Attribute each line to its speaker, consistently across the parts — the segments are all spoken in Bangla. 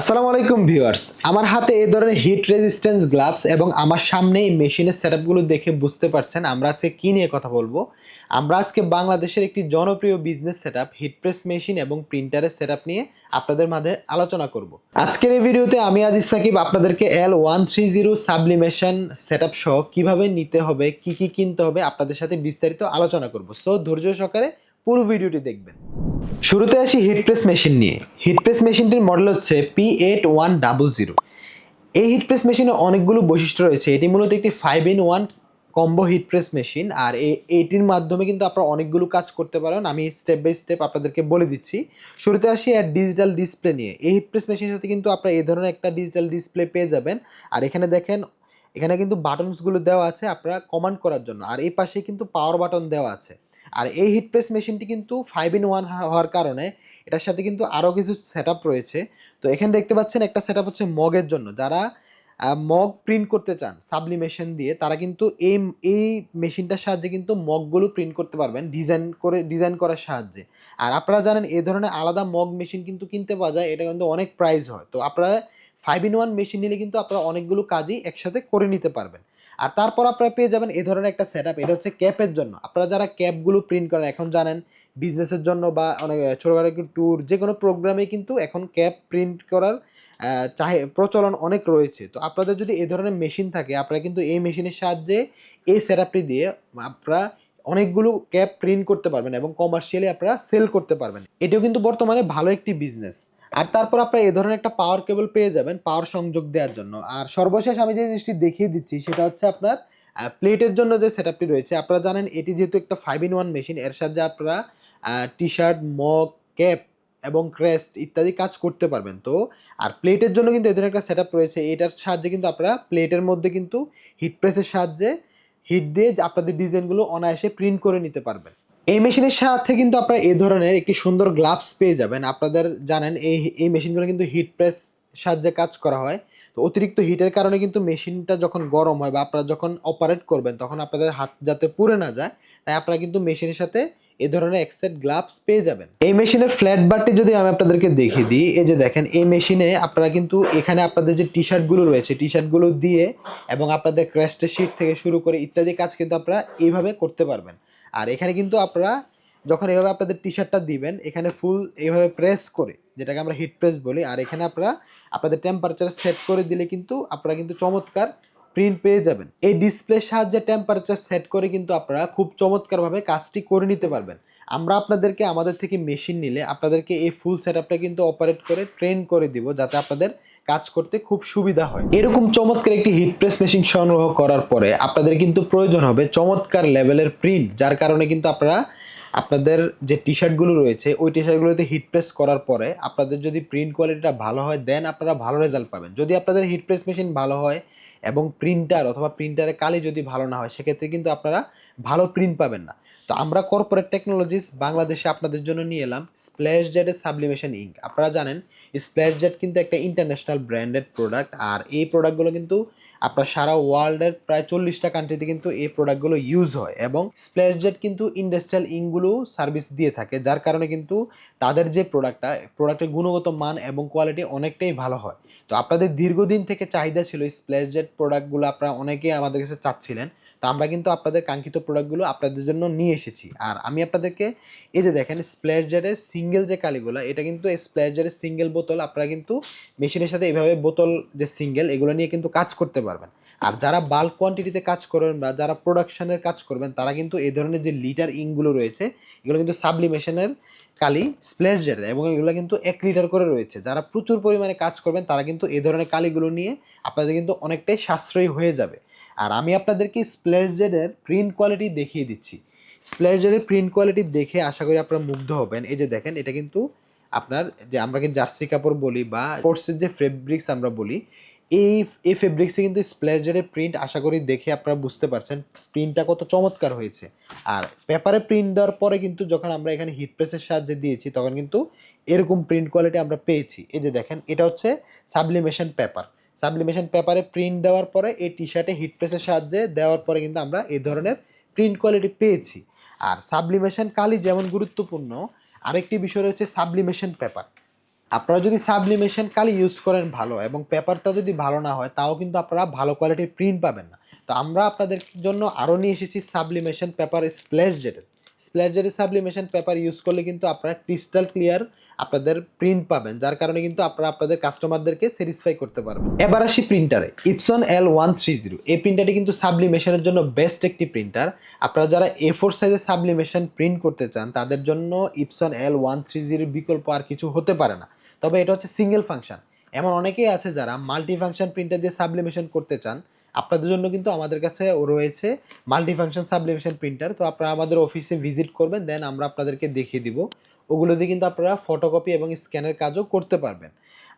Speaker 1: আসসালামু আলাইকুম ভিউয়ার্স। আমার হাতে এই ধরনের হিট রেজিস্ট্যান্স গ্লাভস এবং আমার সামনে এই মেশিনের সেটআপগুলো দেখে বুঝতে পারছেন আমরা আজকে কি নিয়ে কথা বলব। আমরা আজকে বাংলাদেশের একটি জনপ্রিয় business setup heat press machine এবং প্রিন্টারের সেটআপ নিয়ে আপনাদের মাঝে আলোচনা করব। আজকের এই ভিডিওতে আমি আজিজ সাকিব আপনাদেরকে L one three zero sublimation setup সহ কীভাবে নিতে হবে, কি কি কিনতে হবে আপনাদের সাথে বিস্তারিত আলোচনা করব। সো ধৈর্য সহকারে পুরো ভিডিওটি দেখবেন। শুরুতে আসি হিট প্রেস মেশিন নিয়ে। হিট প্রেস মেশিনটির মডেল হচ্ছে P eight one double zero এই হিট প্রেস মেশিনে অনেকগুলো বৈশিষ্ট্য রয়েছে। এটি মূলত একটি five in one combo heat press machine আর এটির মাধ্যমে কিন্তু আপনারা অনেকগুলো কাজ করতে পারেন। আমি স্টেপ বাই স্টেপ আপনাদেরকে বলে দিচ্ছি। শুরুতে আসি আর ডিজিটাল ডিসপ্লে নিয়ে। এই হিট প্রেস মেশিনের সাথে কিন্তু আপনারা এই ধরনের একটা ডিজিটাল ডিসপ্লে পেয়ে যাবেন। আর এখানে দেখেন, এখানে কিন্তু বাটনসগুলো দেওয়া আছে আপনারা কমান্ড করার জন্য। আর এই পাশে কিন্তু পাওয়ার বাটন দেওয়া আছে। আর এই হিট প্রেস মেশিনটি কিন্তু ফাইভ ইন ওয়ান হওয়ার কারণে এটার সাথে কিন্তু আরও কিছু সেট রয়েছে। তো এখানে দেখতে পাচ্ছেন একটা সেট হচ্ছে মগের জন্য। যারা মগ প্রিন্ট করতে চান সাবলিমেশন দিয়ে, তারা কিন্তু এই এই মেশিনটার সাহায্যে কিন্তু মগগুলো প্রিন্ট করতে পারবেন ডিজাইন করে ডিজাইন করার সাহায্যে। আর আপনারা জানেন এই ধরনের আলাদা মগ মেশিন কিন্তু কিনতে পাওয়া যায়, এটা কিন্তু অনেক প্রাইস হয়। তো আপনারা ফাইভ ইন ওয়ান মেশিন নিলে কিন্তু আপনারা অনেকগুলো কাজই একসাথে করে নিতে পারবেন। আর তারপর আপনারা পেয়ে যাবেন এই ধরনের একটা সেট এটা হচ্ছে ক্যাপের জন্য। আপনারা যারা ক্যাপগুলো প্রিন্ট করেন, এখন জানেন বিজনেসের জন্য বা অনেক ছোটোখাটো ট্যুর যে কোনো প্রোগ্রামে কিন্তু এখন ক্যাপ প্রিন্ট করার চাহে, প্রচলন অনেক রয়েছে। তো আপনাদের যদি এ ধরনের মেশিন থাকে, আপনারা কিন্তু এই মেশিনের সাহায্যে এই সেটআপটি দিয়ে আপনারা অনেকগুলো ক্যাপ প্রিন্ট করতে পারবেন এবং কমার্শিয়ালি আপনারা সেল করতে পারবেন। এটাও কিন্তু বর্তমানে ভালো একটি বিজনেস আর তারপর আপনারা এই ধরনের একটা পাওয়ার কেবল পেয়ে যাবেন পাওয়ার সংযোগ দেওয়ার জন্য। আর সর্বশেষ আমি যে জিনিসটি দেখিয়ে দিচ্ছি, সেটা হচ্ছে আপনার প্লেটের জন্য যে সেটআপটি রয়েছে, আপনারা জানেন এটি যেহেতু একটা ফাইভ ইন ওয়ান মেশিন এর সাহায্যে আপনারা টি শার্ট মগ ক্যাপ এবং ক্রেস্ট ইত্যাদি কাজ করতে পারবেন। তো, আর প্লেটের জন্য কিন্তু এদের একটা সেটআপ রয়েছে, এটার সাহায্যে কিন্তু আপনারা প্লেটের মধ্যে কিন্তু হিট প্রেসের সাহায্যে হিট দিয়ে আপনাদের ডিজাইনগুলো অনায়াসে প্রিন্ট করে নিতে পারবেন। এই মেশিনের সাথে কিন্তু আপনারা এই ধরনের একটি সুন্দর গ্লাভস পেয়ে যাবেন। আপনাদের জানেন, এই এই মেশিনগুলো কিন্তু হিট প্রেস সাহায্যে কাজ করা হয়। তো অতিরিক্ত হিটের কারণে কিন্তু মেশিনটা যখন গরম হয় বা আপনারা যখন অপারেট করবেন, তখন আপনাদের হাত যাতে পুড়ে না যায়, তাই আপনারা কিন্তু মেশিনের সাথে এ ধরনের এক সেট গ্লাভস পেয়ে যাবেন। এই মেশিনের ফ্ল্যাট বারটি যদি আমি আপনাদেরকে দেখিয়ে দিই, এই যে দেখেন, এই মেশিনে আপনারা কিন্তু এখানে আপনাদের যে টি শার্টগুলো রয়েছে টি শার্টগুলো দিয়ে এবং আপনাদের ক্র্যাস্টের শিট থেকে শুরু করে ইত্যাদি কাজ কিন্তু আপনারা এইভাবে করতে পারবেন। আর এখানে কিন্তু আপনারা যখন এভাবে আপনাদের টি শার্টটা দিবেন, এখানে ফুল এইভাবে প্রেস করে, যেটাকে আমরা হিট প্রেস বলি, আর এখানে আপনারা আপনাদের টেম্পারেচার সেট করে দিলে কিন্তু আপনারা কিন্তু চমৎকার প্রিন্ট পেয়ে যাবেন। এই ডিসপ্লের সাহায্যে টেম্পারেচার সেট করে কিন্তু আপনারা খুব চমৎকারভাবে কাজটি করে নিতে পারবেন। আমরা আপনাদেরকে আমাদের থেকে মেশিন নিলে আপনাদেরকে এই ফুল সেটআপটা কিন্তু অপারেট করে ট্রেন করে দিব যাতে আপনাদের কাজ করতে খুব সুবিধা হয়। এরকম চমৎকার একটি হিট প্রেস মেশিন সংগ্রহ করার পরে আপনাদের কিন্তু প্রয়োজন হবে চমৎকার লেভেলের প্রিন্ট যার কারণে কিন্তু আপনারা আপনাদের যে টি শার্টগুলো রয়েছে, ওই টি শার্টগুলোতে হিট প্রেস করার পরে আপনাদের যদি প্রিন্ট কোয়ালিটিটা ভালো হয় দেন আপনারা ভালো রেজাল্ট পাবেন। যদি আপনাদের হিট প্রেস মেশিন ভালো হয় এবং প্রিন্টার অথবা প্রিন্টারের কালি যদি ভালো না হয়, সেক্ষেত্রে কিন্তু আপনারা ভালো প্রিন্ট পাবেন না। তো আমরা কর্পোরেট টেকনোলজিস বাংলাদেশে আপনাদের জন্য নিয়ে এলাম স্প্ল্যাশ জেটের সাবলিমেশন ইঙ্ক আপনারা জানেন স্প্ল্যাশ জেট কিন্তু একটা ইন্টারন্যাশনাল ব্র্যান্ডেড প্রোডাক্ট আর এই প্রোডাক্টগুলো কিন্তু আপনার সারা ওয়ার্ল্ডের প্রায় চল্লিশটা কান্ট্রিতে কিন্তু এই প্রোডাক্টগুলো ইউজ হয় এবং স্প্ল্যাশ জেট কিন্তু ইন্ডাস্ট্রিয়াল ইঙ্কগুলো সার্ভিস দিয়ে থাকে, যার কারণে কিন্তু তাদের যে প্রোডাক্টটা প্রোডাক্টের গুণগত মান এবং কোয়ালিটি অনেকটাই ভালো হয়। তো আপনাদের দীর্ঘদিন থেকে চাহিদা ছিল স্প্ল্যাশ জেট প্রোডাক্টগুলো আপনারা অনেকেই আমাদের কাছে চাচ্ছিলেন। তো আমরা কিন্তু আপনাদের কাঙ্ক্ষিত প্রোডাক্টগুলো আপনাদের জন্য নিয়ে এসেছি। আর আমি আপনাদেরকে এই যে দেখেন স্প্ল্যাশ সিঙ্গেল যে কালিগুলো, এটা কিন্তু স্প্ল্যাশ জেটের সিঙ্গেল বোতল আপনারা কিন্তু মেশিনের সাথে এভাবে বোতল যে সিঙ্গেল এগুলো নিয়ে কিন্তু কাজ করতে পারবেন। আর যারা বাল্ক কোয়ান্টিটিতে কাজ করবেন বা যারা প্রোডাকশনের কাজ করবেন, তারা কিন্তু এই ধরনের যে লিটার ইঙ্কগুলো রয়েছে, এগুলো কিন্তু সাবলিমেশনের কালি স্প্ল্যাশ এবং এগুলো কিন্তু এক লিটার করে রয়েছে। যারা প্রচুর পরিমাণে কাজ করবেন, তারা কিন্তু এই ধরনের কালিগুলো নিয়ে আপনাদের কিন্তু অনেকটাই সাশ্রয়ী হয়ে যাবে। আর আমি আপনাদেরকে স্প্ল্যাশ জেডের প্রিন্ট কোয়ালিটি দেখিয়ে দিচ্ছি। স্প্ল্যাশ জেডের প্রিন্ট কোয়ালিটি দেখে আশা করি আপনারা মুগ্ধ হবেন। এই যে দেখেন, এটা কিন্তু আপনার যে আমরা কিন্তু জার্সি কাপড় বলি বা স্পোর্টসের যে ফেব্রিক্স আমরা বলি, এই এই ফেব্রিক্সে কিন্তু স্প্ল্যাশ জেডের প্রিন্ট আশা করি দেখে আপনারা বুঝতে পারছেন প্রিন্টটা কত চমৎকার হয়েছে। আর পেপারে প্রিন্ট দেওয়ার পরে কিন্তু যখন আমরা এখানে হিট প্রেসের সাহায্যে দিয়েছি, তখন কিন্তু এরকম প্রিন্ট কোয়ালিটি আমরা পেয়েছি। এই যে দেখেন, এটা হচ্ছে সাবলিমেশন পেপার সাবলিমেশন পেপারে প্রিন্ট দেওয়ার পরে এই টি শার্টে হিট প্রেসের সাহায্যে দেওয়ার পরে কিন্তু আমরা এই ধরনের প্রিন্ট কোয়ালিটি পেয়েছি। আর সাবলিমেশন কালি যেমন গুরুত্বপূর্ণ, আরেকটি বিষয় রয়েছে সাবলিমেশন পেপার। আপনারা যদি সাবলিমেশন কালি ইউজ করেন ভালো এবং পেপারটা যদি ভালো না হয়, তাও কিন্তু আপনারা ভালো কোয়ালিটির প্রিন্ট পাবেন না। তো আমরা আপনাদের জন্য আরও নিয়ে এসেছি সাবলিমেশন পেপার স্প্ল্যাশ জেটের স্প্ল্যাশ জেটের সাবলিমেশন পেপার ইউজ করলে কিন্তু আপনারা ক্রিস্টাল ক্লিয়ার আপনাদের প্রিন্ট পাবেন, যার কারণে কিন্তু আপনারা আপনাদের কাস্টমারদেরকে স্যাটিসফাই করতে পারবেন। এবার আসি প্রিন্টারে Epson L one three zero এই প্রিন্টারটি কিন্তু সাবলিমেশনের জন্য বেস্ট একটি প্রিন্টার আপনারা যারা এ ফোর সাইজের সাবলিমেশন প্রিন্ট করতে চান, তাদের জন্য ইপসন এল ওয়ান থ্রি জিরোর বিকল্প আর কিছু হতে পারে না। তবে এটা হচ্ছে সিঙ্গেল ফাংশন এমন অনেকেই আছে যারা মাল্টি ফাংশন প্রিন্টার দিয়ে সাবলিমেশন করতে চান। আপনাদের জন্য কিন্তু আমাদের কাছে রয়েছে মাল্টি ফাংশন সাবলিমেশন প্রিন্টার তো আপনারা আমাদের অফিসে ভিজিট করবেন দেন আমরা আপনাদেরকে দেখিয়ে দিব। ওগুলো দিয়ে কিন্তু আপনারা ফটোকপি এবং স্ক্যানের কাজও করতে পারবেন।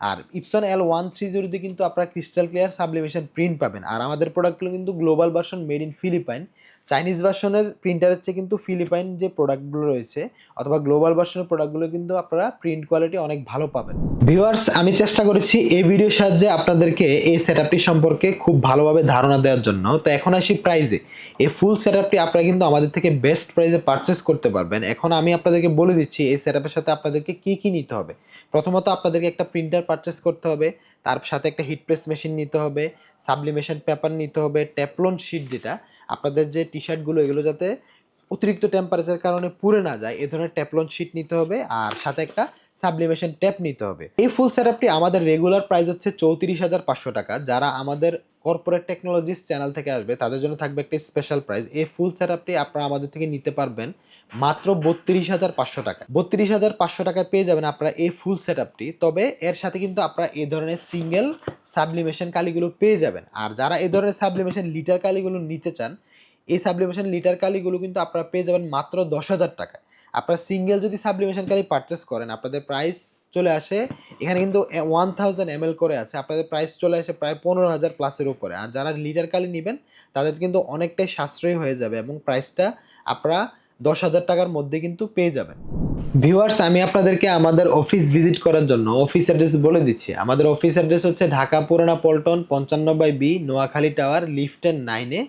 Speaker 1: আর Epson L one three zero জিরোতে কিন্তু আপনারা ক্রিস্টাল ক্লিয়ার সাবলিমেশন প্রিন্ট পাবেন। আর আমাদের প্রোডাক্টগুলো কিন্তু global version made in Philippine Chinese ভার্সনের প্রিন্টারের চেয়ে কিন্তু ফিলিপাইন যে প্রোডাক্টগুলো রয়েছে, অথবা গ্লোবাল ভার্সনের প্রোডাক্টগুলো কিন্তু আপনারা প্রিন্ট কোয়ালিটি অনেক ভালো পাবেন। ভিউয়ার্স আমি চেষ্টা করেছি এই ভিডিওর সাহায্যে আপনাদেরকে এই সেটআপটি সম্পর্কে খুব ভালোভাবে ধারণা দেওয়ার জন্য। তো এখন আসি প্রাইজে এই ফুল সেটআপটি আপনারা কিন্তু আমাদের থেকে বেস্ট প্রাইজে পারচেস করতে পারবেন। এখন আমি আপনাদেরকে বলে দিচ্ছি এই সেটআপের সাথে আপনাদেরকে কি কি নিতে হবে। প্রথমত আপনাদেরকে একটা প্রিন্টার পারচেস করতে হবে, তার সাথে একটা হিট প্রেস মেশিন নিতে হবে সাবলিমেশন পেপার নিতে হবে ট্যাপলন শিট যেটা আপনাদের যে টি শার্টগুলো এগুলো যাতে অতিরিক্ত টেম্পারেচার কারণে পুড়ে না যায়, এ ধরনের ট্যাপলন শিট নিতে হবে, আর সাথে একটা সাবলিমেশন ট্যাপ নিতে হবে। এই ফুল সেটআপটি আমাদের রেগুলার প্রাইস হচ্ছে চৌত্রিশ হাজার পাঁচশো টাকা। যারা আমাদের কর্পোরেট টেকনোলজিস চ্যানেল থেকে আসবে, তাদের জন্য থাকবে একটি স্পেশাল প্রাইস। এই ফুল সেটআপটি আপনারা আমাদের থেকে নিতে পারবেন মাত্র বত্রিশ হাজার পাঁচশো টাকা। বত্রিশ হাজার পাঁচশো টাকায় পেয়ে যাবেন আপনারা এই ফুল সেটআপটি। তবে এর সাথে কিন্তু আপনারা এই ধরনের সিঙ্গেল সাবলিমেশন কালিগুলো পেয়ে যাবেন। আর যারা এই ধরনের সাবলিমেশন লিটার কালিগুলো নিতে চান, এই সাবলিমেশন লিটার কালিগুলো কিন্তু আপনারা পেয়ে যাবেন মাত্র দশ হাজার টাকায়। আপনারা সিঙ্গেল যদি সাবলিমেশন কালি পারচেস করেন, আপনাদের প্রাইস চলে আসে, এখানে কিন্তু ওয়ান থাউজেন্ড এম করে আছে, আপনাদের প্রাইস চলে আসে প্রায় পনেরো হাজার প্লাসের উপরে। আর যারা লিটার কালি নেবেন, তাদের কিন্তু অনেকটাই সাশ্রয়ী হয়ে যাবে এবং প্রাইসটা আপনারা দশ হাজার টাকার মধ্যে কিন্তু পেয়ে যাবেন। ভিউয়ার্স আমি আপনাদেরকে আমাদের অফিস ভিজিট করার জন্য অফিস অ্যাড্রেস বলে দিচ্ছি। আমাদের অফিস অ্যাড্রেস হচ্ছে ঢাকা পুরানা পল্টন পঞ্চান্ন বাই বি, নোয়াখালী টাওয়ার লিফটেন নাইনে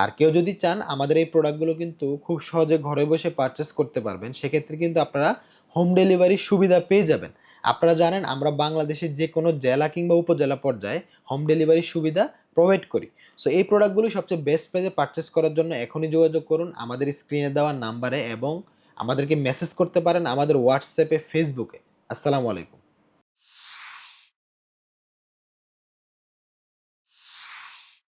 Speaker 1: আর কেউ যদি চান, আমাদের এই প্রোডাক্টগুলো কিন্তু খুব সহজে ঘরে বসে পারচেস করতে পারবেন। সেক্ষেত্রে কিন্তু আপনারা হোম ডেলিভারির সুবিধা পেয়ে যাবেন। আপনারা জানেন, আমরা বাংলাদেশের যে কোনো জেলা কিংবা উপজেলা পর্যায়ে হোম ডেলিভারির সুবিধা প্রোভাইড করি। সো এই প্রোডাক্টগুলো সবচেয়ে বেস্ট প্রাইজে পারচেস করার জন্য এখনই যোগাযোগ করুন। আমাদের স্ক্রিনে দেওয়া নাম্বারে এবং আমাদেরকে মেসেজ করতে পারেন আমাদের হোয়াটসঅ্যাপে ফেসবুকে আসসালামু আলাইকুম।